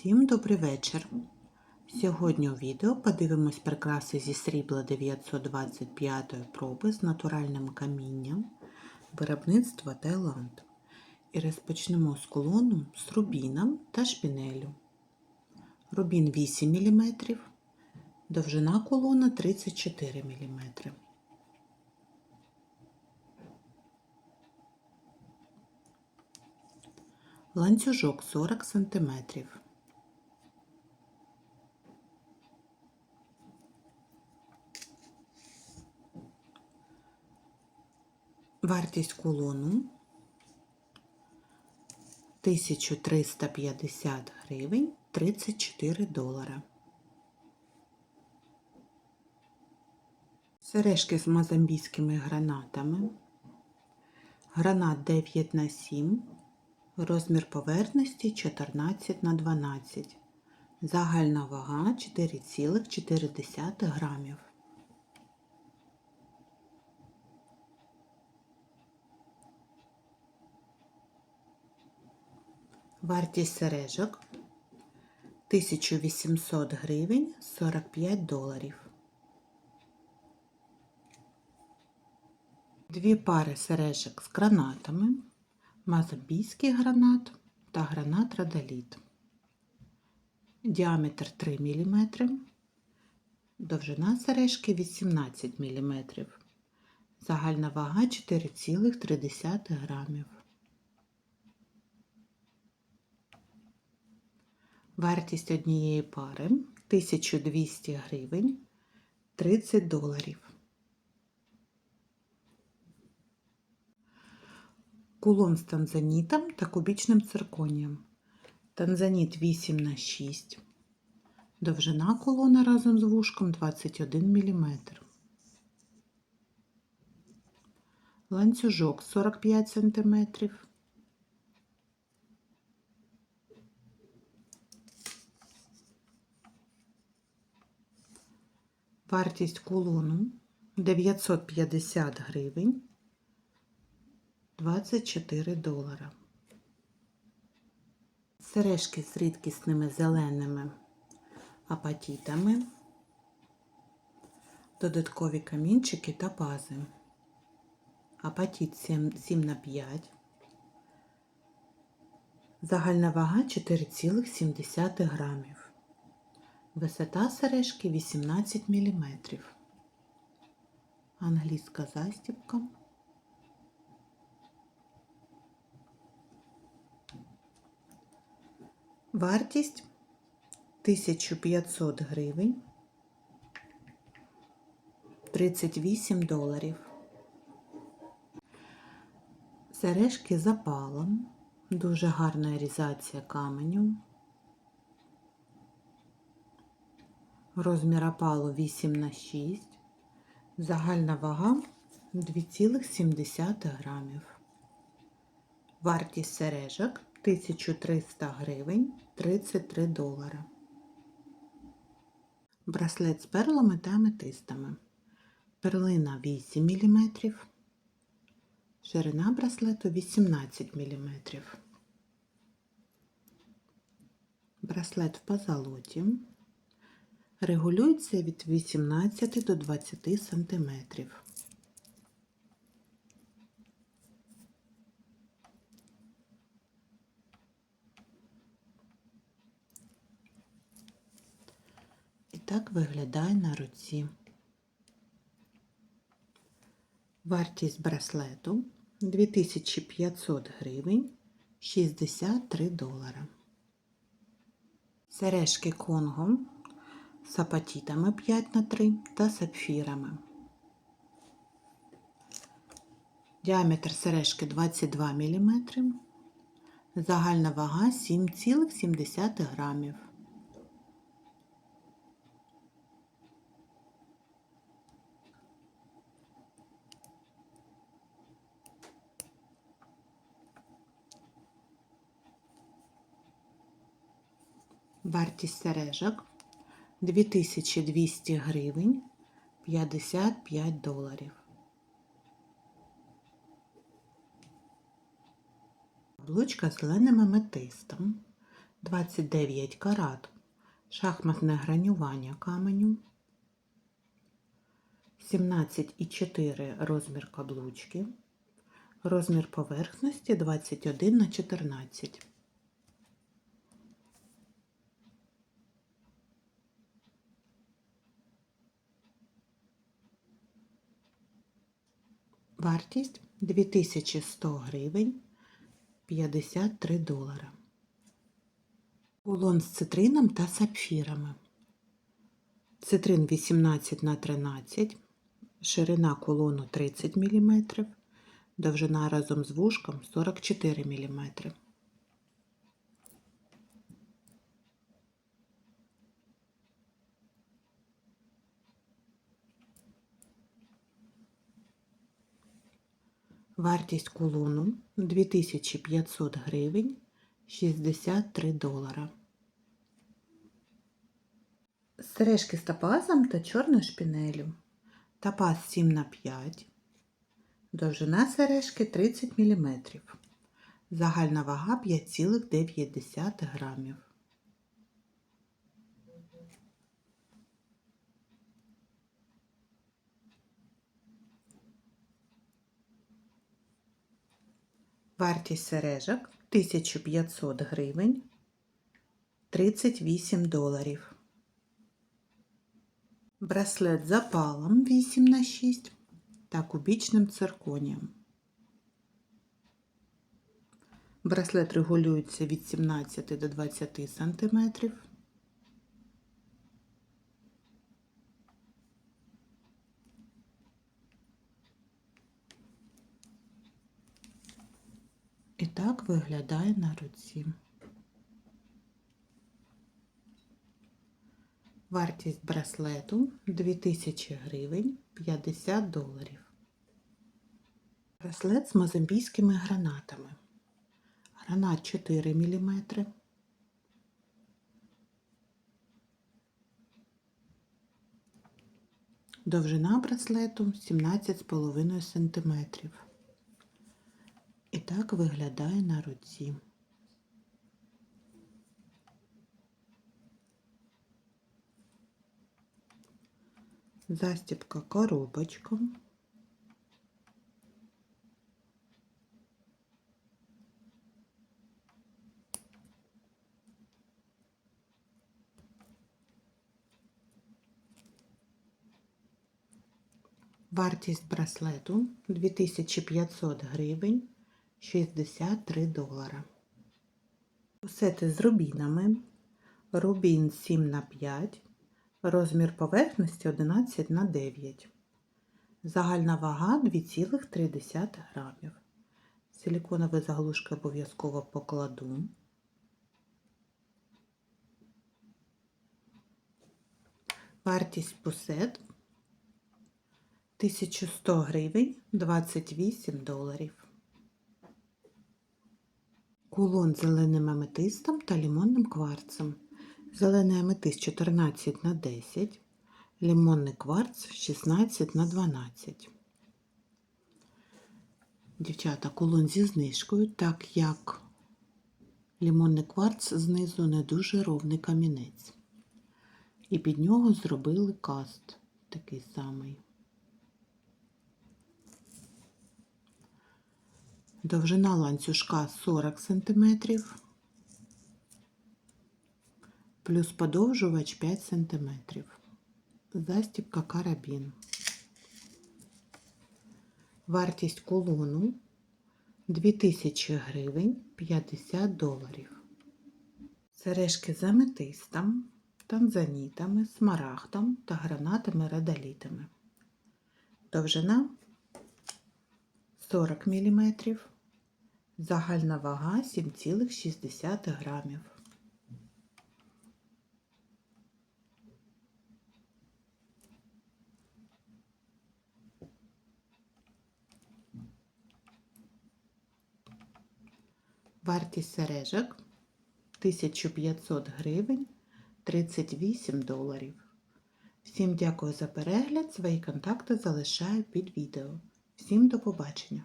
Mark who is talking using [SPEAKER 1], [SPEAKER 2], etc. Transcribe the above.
[SPEAKER 1] Всім добрий вечір. Сьогодні у відео подивимось прикраси зі срібла 925 проби з натуральним камінням виробництва Таїланд. І розпочнемо з колону з рубіном та шпінелю. Рубін 8 мм, довжина колона 34 мм. Ланцюжок 40 см. Вартість кулону 1350 гривень 34 долара. Сережки з мозамбійськими гранатами. Гранат 9 на 7 Розмір поверхності 14 на 12. Загальна вага 4,4 грамів. Вартість сережок 1800 гривень 45 доларів. Дві пари сережок з гранатами мазобійський гранат та гранат радоліт. Діаметр 3 мм, довжина сережки 18 мм, загальна вага 4,3 грамів. Вартість однієї пари 1200 гривень 30 доларів. Кулон з танзанітом та кубічним цирконієм. Танзаніт 8 на 6 Довжина колона разом з вушком 21 мм. Ланцюжок 45 см. Вартість кулону 950 гривень 24 долара. Сережки з рідкісними зеленими апатітами, додаткові камінчики та пази. Апатіт 7, 7 на 5. Загальна вага 4,7 грамів. Висота сережки 18 мм. Англійська застібка. Вартість 1500 гривень 38 доларів. Сережки запалом, дуже гарна різація каменю. Розмір опалу 8 на 6, загальна вага 2,7 грамів. Вартість сережок 1300 гривень 33 долара. Браслет з перлами та аметистами. Перлина 8 мм. Ширина браслету 18 мм. Браслет в позолоті. Регулюється від 18 до 20 см. так виглядає на руці. Вартість браслету 2500 гривень 63 долара. Сережки Конго з апатітами 5 на 3 та сапфірами. Діаметр сережки 22 мм. Загальна вага 7,7 грамів. Вартість сережок 2200 гривень 55 доларів. Блочка з зеленим аметистом. 29 карат. Шахматне гранювання каменю. 17,4 розмір каблучки. Розмір поверхності 21 на 14. Вартість 2100 гривень 53 долара. Кулон з цитрином та сапфірами. Цитрин 18 на 13, ширина кулону 30 мм, довжина разом з вушком 44 мм. Вартість кулону 2500 гривень 63 долара. Сережки з топазом та чорною шпінелю. Топаз 7 на 5. Довжина сережки 30 мм. Загальна вага 5,9 грамів. Вартість сережок 1500 гривень 38 доларів. Браслет запалом 8 на 6 та кубічним цирконієм. Браслет регулюється від 17 до 20 см. І так виглядає на руці. Вартість браслету 2000 гривень 50 доларів. Браслет з мозамбійськими гранатами. Гранат 4 мм. Довжина браслету 17,5 см. І так виглядає на руці. Застібка коробочком. Вартість браслету 2500 гривень 63 долара. Усети з рубінами. Рубін 7 на 5 Розмір поверхності 11 на 9. Загальна вага 2,3 грамів. Силіконові заглушки обов'язково покладу. Вартість пусет 1100 гривень 28 доларів. Кулон з зеленим аметистом та лимонним кварцем. Зелений аметист 14 на 10, лимонний кварц 16 на 12. Дівчата, кулон зі знижкою, так як лимонний кварц знизу не дуже ровний камінець. І під нього зробили каст такий самий. Довжина ланцюжка 40 см. плюс подовжувач 5 см. Застібка карабін. Вартість кулону 2000 гривень 50 доларів. Сережки з аметистом, танзанітами, смарагдом та гранатами радолітами. Довжина 40 мм. Загальна вага 7,6 грамів. Вартість сережок 1500 гривень 38 доларів. Всім дякую за перегляд. Свої контакти залишаю під відео. Всім до побачення!